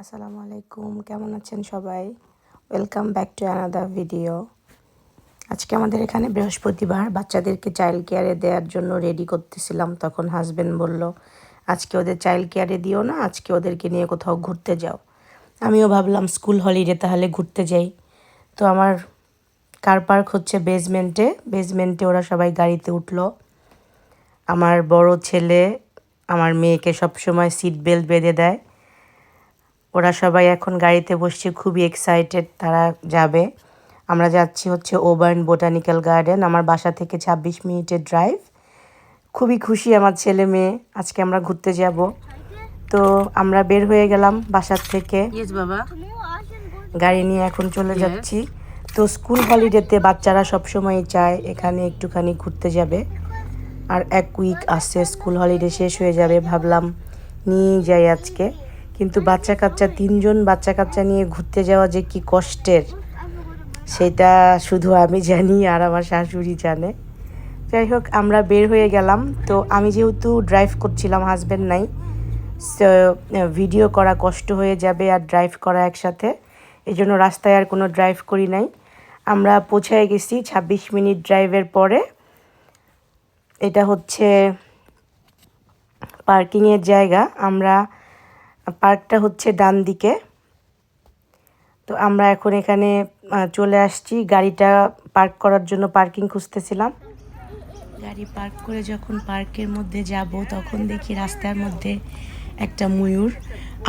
আসসালামু আলাইকুম, কেমন আছেন সবাই? Welcome back to another video আজকে আমাদের এখানে বৃহস্পতিবার, বাচ্চাদেরকে চাইল্ড কেয়ারে দেওয়ার জন্য রেডি করতেছিলাম, তখন হাজবেন্ড বলল, আজকে ওদের চাইল্ড কেয়ারে দিও না, আজকে ওদেরকে নিয়ে কোথাও ঘুরতে যাও। আমিও ভাবলাম, স্কুল হলিডে তাহলে ঘুরতে যাই। তো আমার কার পার্ক হচ্ছে বেসমেন্টে বেসমেন্টে ওরা সবাই গাড়িতে উঠল। আমার বড় ছেলে, আমার মেয়েকে সবসময় সিট বেল্ট বেঁধে দেয়। ওরা সবাই এখন গাড়িতে বসছে খুবই এক্সাইটেড তারা যাবে। আমরা যাচ্ছি হচ্ছে ওবার্ন বোটানিক্যাল গার্ডেন আমার বাসা থেকে ২৬ মিনিটের ড্রাইভ খুবই খুশি আমার ছেলে মেয়ে আজকে আমরা ঘুরতে যাব। তো আমরা বের হয়ে গেলাম বাসার থেকে। বাবা। গাড়ি নিয়ে এখন চলে যাচ্ছি। তো স্কুল হলিডেতে বাচ্চারা সবসময় চায় এখানে একটুখানি ঘুরতে যাবে। আর এক উইক আসছে স্কুল হলিডে শেষ হয়ে যাবে ভাবলাম নিয়ে যাই আজকে। কিন্তু বাচ্চা কাচ্চা তিনজন বাচ্চা কাচ্চা নিয়ে ঘুরতে যাওয়া যে কি কষ্টের, সেটা শুধু আমি জানি আর আমার শাশুড়ি জানে। যাই হোক, আমরা বের হয়ে গেলাম। তো আমি যেহেতু ড্রাইভ করছিলাম হাজব্যান্ড নাই সো ভিডিও করা কষ্ট হয়ে যাবে আর ড্রাইভ করা একসাথে। এই জন্য রাস্তায় আর কোনো ড্রাইভ করি নাই। আমরা পৌঁছায় গেছি ২৬ মিনিট ড্রাইভের পরে। এটা হচ্ছে পার্কিংয়ের জায়গা। আমরা পার্কটা হচ্ছে ডান দিকে। তো আমরা এখন এখানে চলে আসছি। গাড়িটা পার্ক করার জন্য পার্কিং খুঁজতেছিলাম। গাড়ি পার্ক করে যখন পার্কের মধ্যে যাব, তখন দেখি রাস্তার মধ্যে একটা ময়ূর।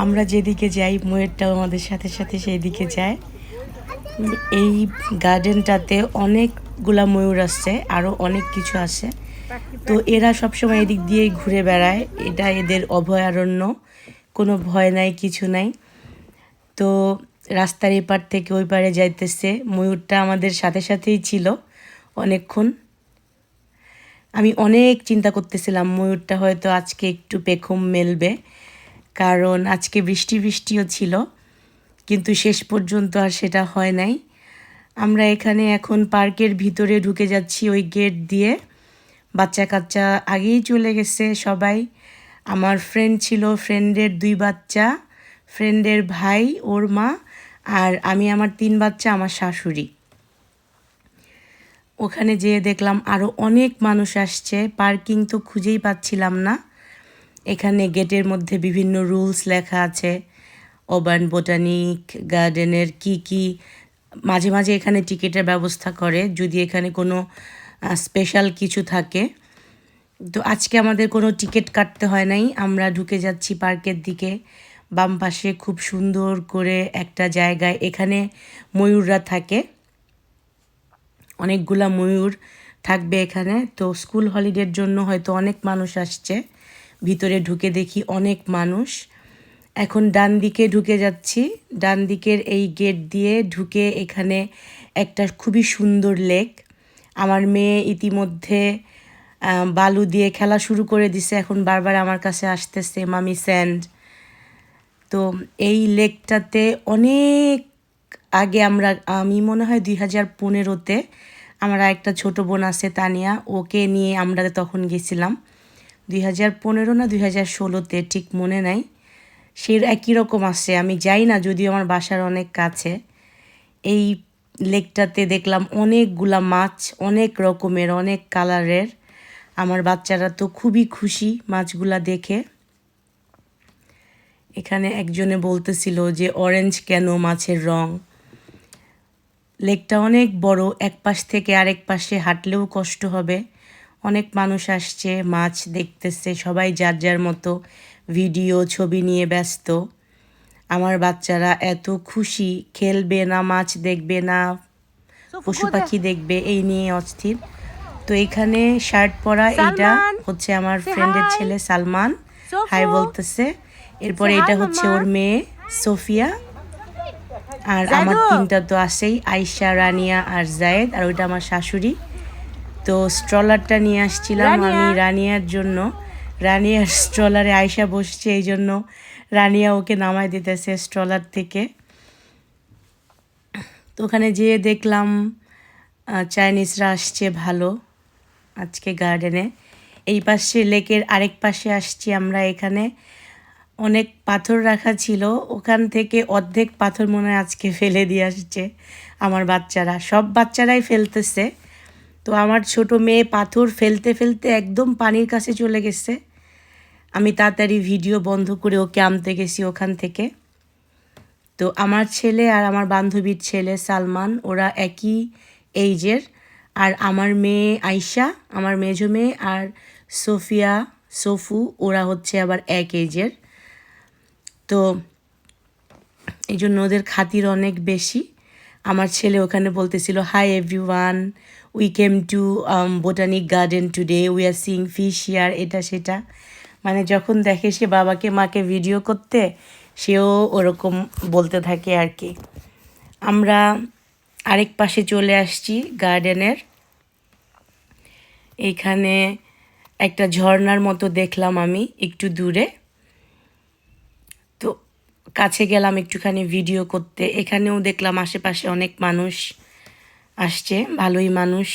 আমরা যেদিকে যাই, ময়ূরটাও আমাদের সাথে সাথে সেই দিকে যায়। এই গার্ডেনটাতে অনেকগুলা ময়ূর আসছে আরও অনেক কিছু আছে। তো এরা সবসময় এদিক দিয়েই ঘুরে বেড়ায়। এটা এদের অভয়ারণ্য। কোনো ভয় নাই, কিছু নাই। তো রাস্তার এপার থেকে ওই পারে যাইতেছে। ময়ূরটা আমাদের সাথে সাথেই ছিল অনেকক্ষণ। আমি অনেক চিন্তা করতেছিলাম, ময়ূরটা হয়তো আজকে একটু পেখম মেলবে। কারণ আজকে বৃষ্টি বৃষ্টিও ছিল, কিন্তু শেষ পর্যন্ত আর সেটা হয় নাই। আমরা এখানে এখন পার্কের ভিতরে ঢুকে যাচ্ছি ওই গেট দিয়ে। বাচ্চা কাচ্চা আগেই চলে গেছে সবাই। আমার ফ্রেন্ড ছিল ফ্রেন্ডের দুই বাচ্চা ফ্রেন্ডের ভাই, ওর মা আর আমি আমার তিন বাচ্চা, আমার শাশুড়ি। ওখানে যেয়ে দেখলাম আরও অনেক মানুষ আসছে পার্কিং তো খুঁজেই পাচ্ছিলাম না। এখানে গেটের মধ্যে বিভিন্ন রুলস লেখা আছে ওবান বোটানিক গার্ডেনের কি কি, মাঝে মাঝে এখানে টিকিটের ব্যবস্থা করে, যদি এখানে কোনো স্পেশাল কিছু থাকে। তো আজকে আমাদের কোনো টিকিট কাটতে হয় নাই। আমরা ঢুকে যাচ্ছি পার্কের দিকে। বাম পাশে খুব সুন্দর করে একটা জায়গায়। এখানে ময়ূররা থাকে। অনেকগুলা ময়ূর থাকবে এখানে। তো স্কুল হলিডের জন্য হয়তো অনেক মানুষ আসছে। ভিতরে ঢুকে দেখি অনেক মানুষ। এখন ডান দিকে ঢুকে যাচ্ছি। ডান দিকের এই গেট দিয়ে ঢুকে এখানে একটা খুবই সুন্দর লেক। আমার মেয়ে ইতিমধ্যে বালু দিয়ে খেলা শুরু করে দিছে। এখন বারবার আমার কাছে আসতেছে, মামি, স্যান্ড। তো এই লেকটাতে অনেক আগে আমরা, আমি মনে হয় দুই হাজার পনেরোতে আমার একটা ছোটো বোন আছে তানিয়া, ওকে নিয়ে আমরা তখন গেছিলাম। দুই হাজার পনেরো না দুই হাজার ষোলোতে, ঠিক মনে নাই। সে একই রকম আছে, আমি যাই না, যদিও আমার বাসার অনেক কাছে। এই লেকটাতে দেখলাম অনেকগুলা মাছ, অনেক রকমের, অনেক কালারের। আমার বাচ্চারা তো খুবই খুশি মাছগুলা দেখে। এখানে একজনে বলতেছিল যে অরেঞ্জ কেন মাছের রং? লেকটা অনেক বড় এক পাশ থেকে আরেক পাশে হাঁটলেও কষ্ট হবে। অনেক মানুষ আসছে মাছ দেখতেছে সবাই যার যার মতো ভিডিও ছবি নিয়ে ব্যস্ত। আমার বাচ্চারা এত খুশি খেলবে না মাছ দেখবে না পশু পাখি দেখবে এই নিয়ে অস্থির। তো এখানে শার্ট পরা এইটা সালমান, হচ্ছে আমার ফ্রেন্ডের ছেলে সালমান। হাই বলতেছে। এরপরে এটা হচ্ছে ওর মেয়ে সোফিয়া। আর আমার তিনটা তো আসেই আয়শা রানিয়া আর জায়েদ আর ওইটা আমার শাশুড়ি। তো স্ট্রলারটা নিয়ে আসছিলাম। আমি রানিয়ার জন্য। রানিয়ার স্ট্রলারে আয়শা বসছে এই জন্য। রানিয়া ওকে নামায় দিতেছে স্ট্রলার থেকে। তো ওখানে যেয়ে দেখলাম চাইনিজরা আসছে ভালো। আজকে গার্ডেনে এই পাশে লেকের আরেক পাশে আসছি আমরা এখানে। অনেক পাথর রাখা ছিল। ওখান থেকে অর্ধেক পাথর মনে আজকে ফেলে দিয়ে আসছে আমার বাচ্চারা। সব বাচ্চারাই ফেলতেছে। তো আমার ছোট মেয়ে পাথর ফেলতে ফেলতে একদম পানির কাছে চলে গেছে। আমি তাড়াতাড়ি ভিডিও বন্ধ করে ওকে আনতে গেছি ওখান থেকে। তো আমার ছেলে আর আমার বান্ধবীর ছেলে সালমান, ওরা একই এইজের আর আমার মেয়ে আয়শা, আমার মেজো মেয়ে আর সোফিয়া, সোফু, ওরা হচ্ছে আবার এক এজের তো এই জন্য ওদের খাতির অনেক বেশি। আমার ছেলে ওখানে বলতেছিল hi everyone we came to botanic garden today we are seeing fish here এটা সেটা। মানে যখন দেখে সে বাবাকে, মাকে ভিডিও করতে, সেও ওরকম বলতে থাকে আর কি। আমরা আরেক পাশে চলে আসছি গার্ডেনের। এইখানে একটা ঝর্নার মতো দেখলাম আমি একটু দূরে। তো কাছে গেলাম একটুখানি ভিডিও করতে। এখানেও দেখলাম আশেপাশে অনেক মানুষ আসছে, ভালোই মানুষ।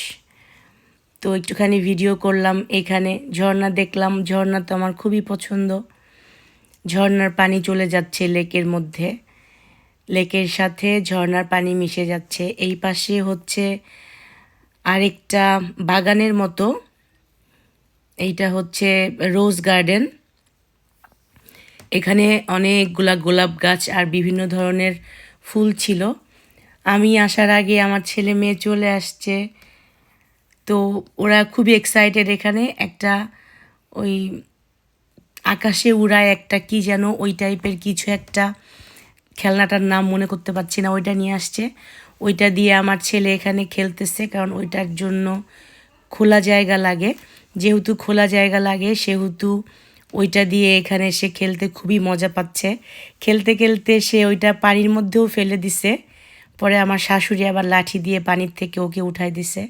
তো একটুখানি ভিডিও করলাম এখানে। ঝর্ণা দেখলাম, ঝর্ণা তো আমার খুবই পছন্দ। ঝর্ণার পানি চলে যাচ্ছে লেকের মধ্যে। লেকের সাথে ঝর্ণার পানি মিশে যাচ্ছে। এই পাশে হচ্ছে আরেকটা বাগানের মতো। এইটা হচ্ছে রোজ গার্ডেন। এখানে অনেকগুলা গোলাপ গাছ আর বিভিন্ন ধরনের ফুল ছিল। আমি আসার আগে আমার ছেলে মেয়ে চলে আসছে। তো ওরা খুবই এক্সাইটেড এখানে। একটা ওই আকাশে উড়ায় একটা কি যেন ওই টাইপের কিছু একটা খেলনাটার নাম মনে করতে পারছি না, ওইটা নিয়ে আসছে। ওইটা দিয়ে আমার ছেলে এখানে খেলতেছে, কারণ ওইটার জন্য খোলা জায়গা লাগে। যেহেতু খোলা জায়গা লাগে, সেহেতু ওইটা দিয়ে এখানে সে খেলতে খুবই মজা পাচ্ছে। খেলতে খেলতে সে ওইটা পানির মধ্যেও ফেলে দিছে, পরে আমার শাশুড়ি আবার লাঠি দিয়ে পানির থেকে ওকে উঠাই দিছে।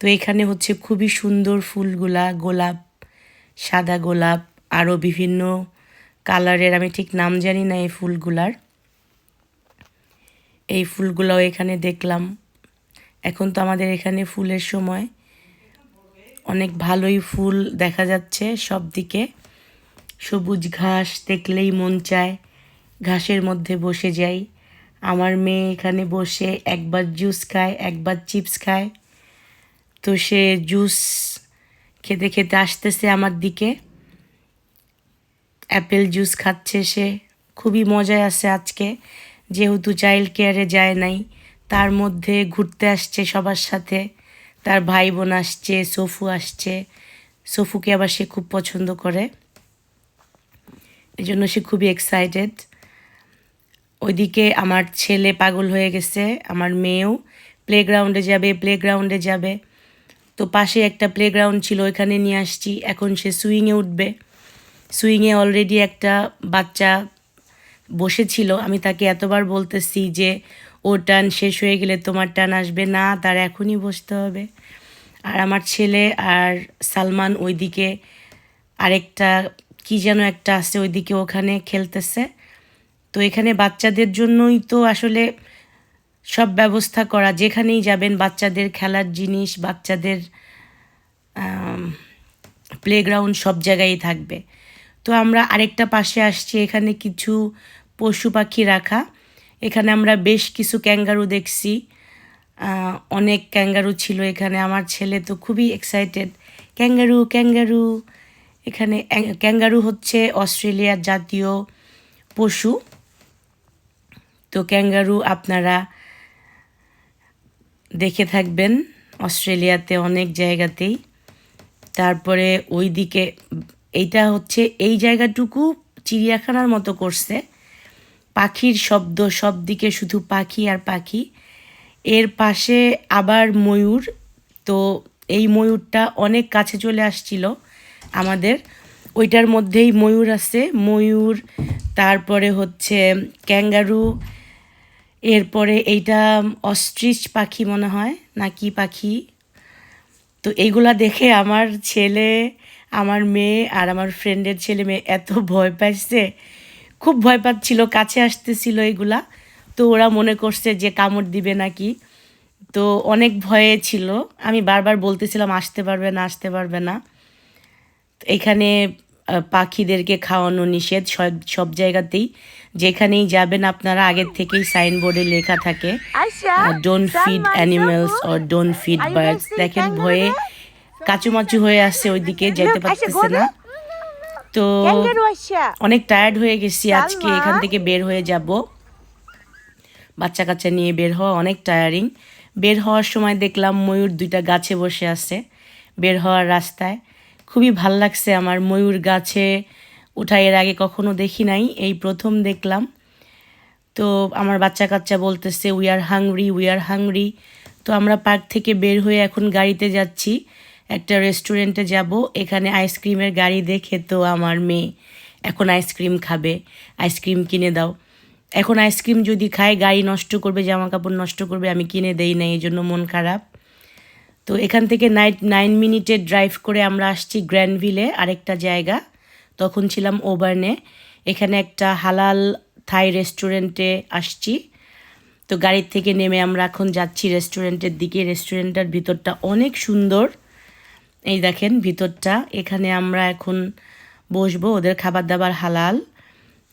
তো এখানে হচ্ছে খুবই সুন্দর ফুলগুলা, গোলাপ, সাদা গোলাপ আরও বিভিন্ন কালারের, আমি ঠিক নাম জানি না এই ফুলগুলার। এই ফুলগুলাও এখানে দেখলাম। এখন তো আমাদের এখানে ফুলের সময়। অনেক ভালোই ফুল দেখা যাচ্ছে সব দিকে সবুজ ঘাস দেখলেই মন চায়, ঘাসের মধ্যে বসে যাই। আমার মেয়ে এখানে বসে একবার জুস খায়, একবার চিপস খায়। তো সে জুস খেতে খেতে আসতেছে আমার দিকে। অ্যাপেল জুস খাচ্ছে সে। খুবই মজায় আছে আজকে। যেহেতু চাইল্ড কেয়ারে যায় নাই, তার মধ্যে ঘুরতে আসছে সবার সাথে। তার ভাই বোন আসছে, সফু আসছে। সফুকে আবার সে খুব পছন্দ করে। এই জন্য সে খুবই এক্সাইটেড ওইদিকে আমার ছেলে পাগল হয়ে গেছে, আমার মেয়েও। প্লেগ্রাউন্ডে যাবে প্লেগ্রাউন্ডে যাবে। তো পাশে একটা প্লেগ্রাউন্ড ছিল, ওইখানে নিয়ে আসছি। এখন সে সুইংয়ে উঠবে। সুইংয়ে অলরেডি একটা বাচ্চা বসেছিল, আমি তাকে এতবার বলতেছি যে ও টান শেষ হয়ে গেলে তোমার টান আসবে। না, তার এখনই বসতে হবে। আর আমার ছেলে আর সালমান ওইদিকে আরেকটা, কি যেন একটা আছে ওইদিকে ওখানে খেলতেছে। তো এখানে বাচ্চাদের জন্যই তো আসলে সব ব্যবস্থা করা, যেখানেই যাবেন বাচ্চাদের খেলার জিনিস, বাচ্চাদের প্লেগ্রাউন্ড সব জায়গায় থাকবে। তো আমরা আরেকটা পাশে আসছি, এখানে কিছু পশু পাখি রাখা। এখানে আমরা বেশ কিছু ক্যাঙ্গারু দেখছি। অনেক ক্যাঙ্গারু ছিল এখানে। আমার ছেলে তো খুবই এক্সাইটেড ক্যাঙ্গারু ক্যাঙ্গারু। এখানে ক্যাঙ্গারু হচ্ছে অস্ট্রেলিয়ার জাতীয় পশু। তো ক্যাঙ্গারু আপনারা দেখে থাকবেন অস্ট্রেলিয়াতে অনেক জায়গাতেই। তারপরে ওই দিকে এইটা হচ্ছে এই জায়গাটুকু চিড়িয়াখানার মতো করছে। পাখির শব্দ, সব দিকে শুধু পাখি আর পাখি। এর পাশে আবার ময়ূর। তো এই ময়ূরটা অনেক কাছে চলে আসছিল আমাদের। ওইটার মধ্যেই ময়ূর আছে। ময়ূর, তারপরে হচ্ছে ক্যাঙ্গারু। এরপরে এইটা অস্ট্রিচ পাখি মনে হয় নাকি পাখি? তো এইগুলা দেখে আমার ছেলে, আমার মেয়ে আর আমার ফ্রেন্ডের ছেলে মেয়ে এত ভয় পাইছে। খুব ভয় পাচ্ছিল কাছে আসতেছিল এগুলা। তো ওরা মনে করছে যে কামড় দিবে নাকি। তো অনেক ভয়ে ছিল। আমি বারবার বলতেছিলাম আসতে পারবে না আসতে পারবে না। এখানে পাখিদেরকে খাওয়ানো নিষেধ সব সব জায়গাতেই। যেখানেই যাবেন আপনারা আগের থেকেই সাইনবোর্ডে লেখা থাকে don't feed animals or don't feed birds দেখেন ভয়ে? কাচুমাচু হয়ে আসছে ওইদিকে যেতে পারতেছে না. তো অনেক টায়ার্ড হয়ে গেছি আজকে এখান থেকে বের হয়ে যাব। বাচ্চা কাচ্চা নিয়ে বের হওয়া অনেক টায়ারিং বের হওয়ার সময় দেখলাম ময়ূর দুইটা গাছে বসে আছে বের হওয়ার রাস্তায়। খুবই ভালো লাগছে আমার ময়ূর গাছে ওঠা এর আগে কখনো দেখি নাই এই প্রথম দেখলাম। তো আমার বাচ্চা কাচ্চা বলতেছে we are hungry we are hungry তো আমরা পার্ক থেকে বের হয়ে এখন গাড়িতে যাচ্ছি। একটা রেস্টুরেন্টে যাব, এখানে আইসক্রিমের গাড়ি দেখে তো আমার মেয়ে, এখন আইসক্রিম খাবে আইসক্রিম কিনে দাও। এখন আইসক্রিম যদি খায়, গাড়ি নষ্ট করবে জামা কাপড় নষ্ট করবে, আমি কিনে দেই না, এই জন্য মন খারাপ। তো এখান থেকে নাইট নাইন মিনিটের ড্রাইভ করে আমরা আসছি গ্র্যান্ডভিলে আরেকটা জায়গা। তখন ছিলাম ওবার্নে এখানে একটা হালাল থাই রেস্টুরেন্টে আসছি। তো গাড়ির থেকে নেমে আমরা এখন যাচ্ছি রেস্টুরেন্টের দিকে। রেস্টুরেন্টের ভিতরটা অনেক সুন্দর। এই দেখেন ভিতরটা, এখানে আমরা এখন বসবো ওদের খাবার দাবার হালাল।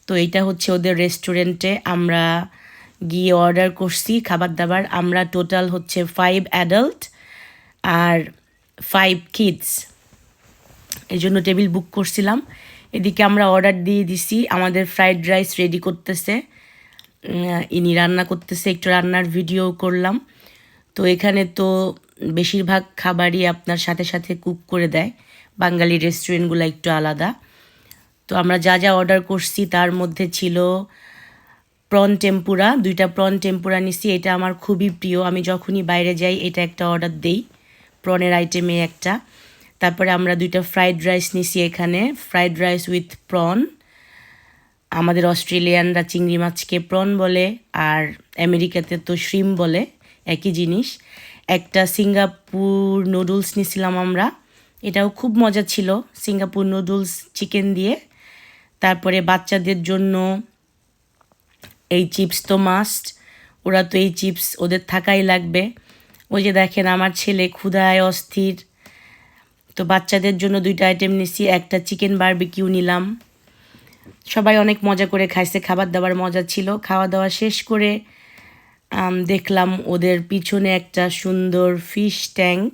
তো এইটা হচ্ছে ওদের রেস্টুরেন্টে আমরা গিয়ে অর্ডার করছি খাবার দাবার। আমরা টোটাল হচ্ছে ফাইভ অ্যাডাল্ট আর ফাইভ কিডস এই জন্য টেবিল বুক করছিলাম। এদিকে আমরা অর্ডার দিয়ে দিছি, আমাদের ফ্রাইড রাইস রেডি করতেছে। ইনি রান্না করতেছে, একটু রান্নার ভিডিও করলাম। তো এখানে তো বেশিরভাগ খাবারই আপনার সাথে সাথে কুক করে দেয়। বাঙালি রেস্টুরেন্টগুলো একটু আলাদা। তো আমরা যা যা অর্ডার করছি তার মধ্যে ছিল প্রন টেম্পুরা দুইটা প্রন টেম্পুরা নিছি, এটা আমার খুবই প্রিয়। আমি যখনই বাইরে যাই, এটা একটা অর্ডার দেই প্রনের আইটেমে একটা। তারপরে আমরা দুইটা ফ্রাইড রাইস নিছি এখানে ফ্রাইড রাইস উইথ প্রন আমাদের অস্ট্রেলিয়ানরা চিংড়ি মাছকে প্রন বলে, আর আমেরিকাতে তো শ্রিম বলে। একই জিনিস। একটা সিঙ্গাপুর নুডলস নিয়েছিলাম আমরা। এটাও খুব মজা ছিল। সিঙ্গাপুর নুডলস চিকেন দিয়ে। তারপরে বাচ্চাদের জন্য এই চিপস তো মাস্ট ওরা তো এই চিপস ওদের থাকাই লাগবে। ওই যে দেখেন, আমার ছেলে ক্ষুধায় অস্থির। তো বাচ্চাদের জন্য দুইটা আইটেম নিছি। একটা চিকেন বারবিকিউ নিলাম। সবাই অনেক মজা করে খাইছে। খাবার দাবার মজা ছিল। খাওয়া দাওয়া শেষ করে দেখলাম ওদের পিছনে একটা সুন্দর ফিশ ট্যাঙ্ক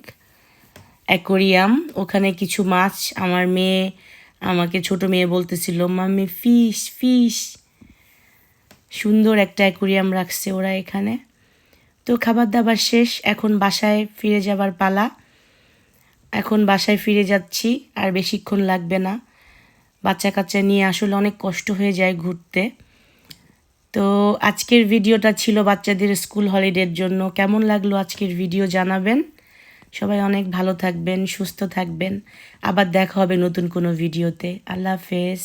অ্যাকোরিয়াম ওখানে কিছু মাছ। আমার মেয়ে, আমাকে ছোট মেয়ে বলতেছিল, মাম্মি ফিশ ফিশ সুন্দর একটা অ্যাকোরিয়াম রাখছে ওরা এখানে। তো খাবার দাবার শেষ, এখন বাসায় ফিরে যাবার পালা। এখন বাসায় ফিরে যাচ্ছি, আর বেশিক্ষণ লাগবে না। বাচ্চা কাচ্চা নিয়ে আসলে অনেক কষ্ট হয়ে যায় ঘুরতে। তো আজকের ভিডিওটা ছিল বাচ্চাদের স্কুল হলিডের জন্য। কেমন লাগল আজকের ভিডিও জানাবেন? সবাই অনেক ভালো থাকবেন, সুস্থ থাকবেন। আবার দেখা হবে নতুন কোনো ভিডিওতে। আল্লাহ হাফেজ।